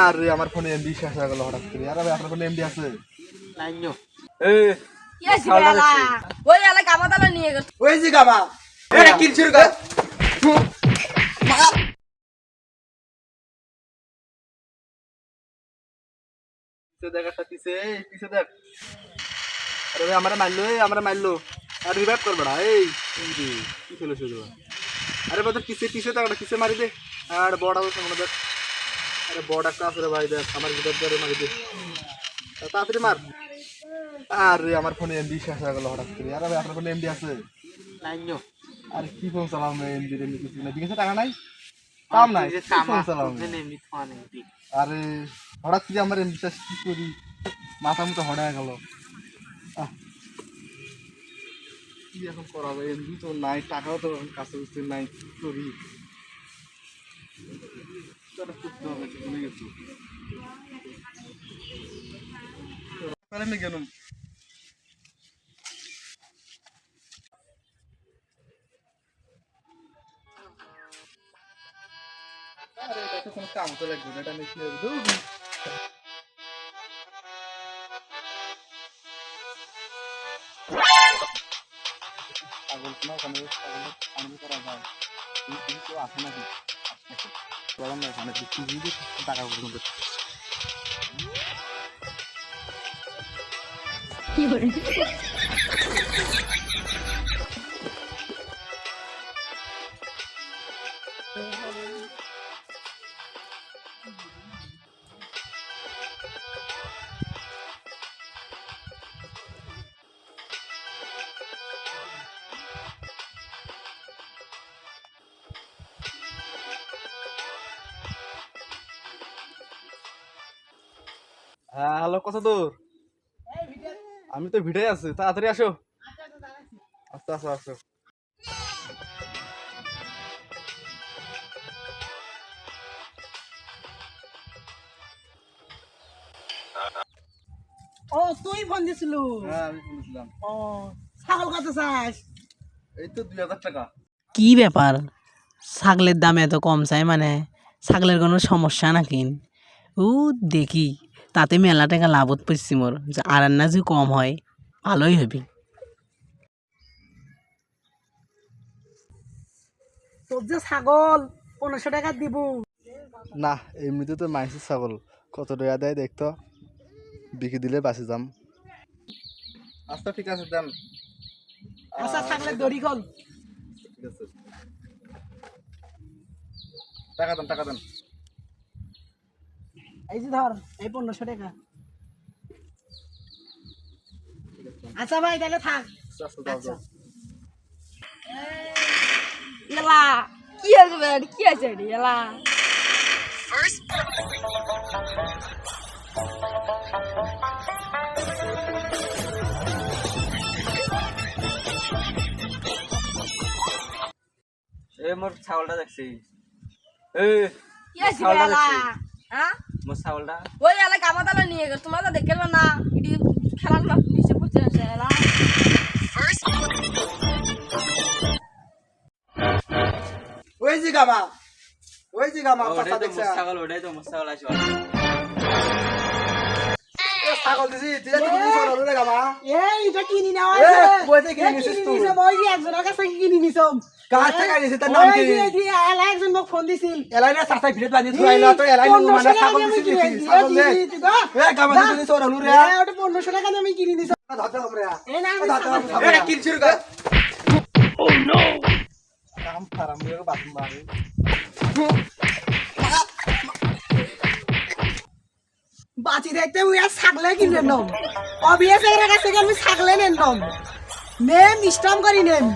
আরে আমার ফোনে এমবি শেষ হয়ে গেল হঠাৎ করে। আরে আপনার ফোনে এমবি আছে? নাইও এই কি আছে এলা ওই গেছে। জি গামা। এটা কিনছির গা পিছে দেখ একটা এই পিছে দেখ। আরে ভাই আমরা মারলো আমরা মারলো। আর রিভাইভ কর বড়া এই যে, কি ফেলে শুধু আরে পিছে পিছে দেখ একটা পিছে মারি দে। আর বড় সামনে দেখ আরে বড় একটা আছে রে ভাই দেখ আমার করে মারি দে। তা তাড়াতাড়ি মার। আরে আমার ফোনে এমবি শেষ হয়ে গেল হঠাৎ করে। আরে ভাই আপনার ফোনে এমবি আছে? আর কি ফোন চালাম এমবি এমবি কিছু না বিকাশে টাকা নাই? কাম নাই। ফোন চালাম আরে হঠাৎ করে আমার বিশ্বাস কি করি। মাথা মতো হড়ায় গেল। কি এখন করা যায় এমনি তো নাই টাকাও তো কাছে বুঝতে নাই কি করি করতে হবে ভুলে গেছি। তাহলে আমি গেলাম। আরে, এটা তো কোনো কাম তো লাগবে না, এটা আমি কি করব? পাগল, কোনো ওখানে পাগল পানি করা যায়। কিন্তু আসে নাকি? গরম না ওখানে বৃষ্টি দিয়ে টাকা পর্যন্ত হ্যাঁ হ্যালো কত দূর? আমি তো ভিড়ে আছি তাড়াতাড়ি আসো। আচ্ছা আসো আসো। ও তুই ফোন দিছিল? হ্যাঁ আমি ও ছাগল কত চাস? এই তো দুই হাজার টাকা। কি ব্যাপার? ছাগলের দাম এত কম চাই মানে? ছাগলের কোনো সমস্যা নাকি? ও দেখি। তাতে মেলা টাকা লাভত পাইছি মোর যে আর না যদি কম হয় ভালোই হবি। তোর যে ছাগল পনেরোশো টাকা দিব। না এমনিতে তো মাইসের ছাগল কত টাকা দেয় দেখতো বিক্রি দিলে বাঁচে যাম। আচ্ছা ঠিক আছে দেন। আচ্ছা ছাগলের দড়ি কল ঠিক আছে। টাকা দেন টাকা দেন। এই যে ধর এই পনেরোশো টাকা। আচ্ছা ভাই তাহলে থাক। আচ্ছা। এলা কি আছে বে কি আছে এলা? এ মোর ছাগলটা দেখছি। এই ছাগলটা দেখছি। হ্যাঁ? মোর ছাগলটা? ওই এলা কামাতালা নিয়ে তোমরা তো দেখে না ইডি খেলার না নিচে পড়ছে এলা ওই জি গামা ওই জি গামা ওটাই কথা তো দেখছ। ছাগল ওটাই তো মোর ছাগল আছে। ছাগল দিছি তুই তো কিছু সরল রে গামা এই এটা কিনি নেওয়া এ, বইতে কিনে নিছিস তুই? নিছে, মই যে একজনের কাছে কিনি নিছম কার থেকে আনিছিস? তার নাম কি? এই যে, এলা একজন মোক ফোন দিছিল। এলাই না সাসাই ভিড়ে বানি তুই আইলা তো এলাই নুন মানে ছাগল দিছি দিছি ছাগল দে এ গামা তুই সরল রে ওটা পনেরোশো টাকা আমি কিনি নিছম আমরা না। আমি কাম মারে দেখতে ওই ছাগলে কিনে নম অবিয়াস এর কাছে আমি ছাগলে নেন নম। নেম ইস্টাম করি নেম।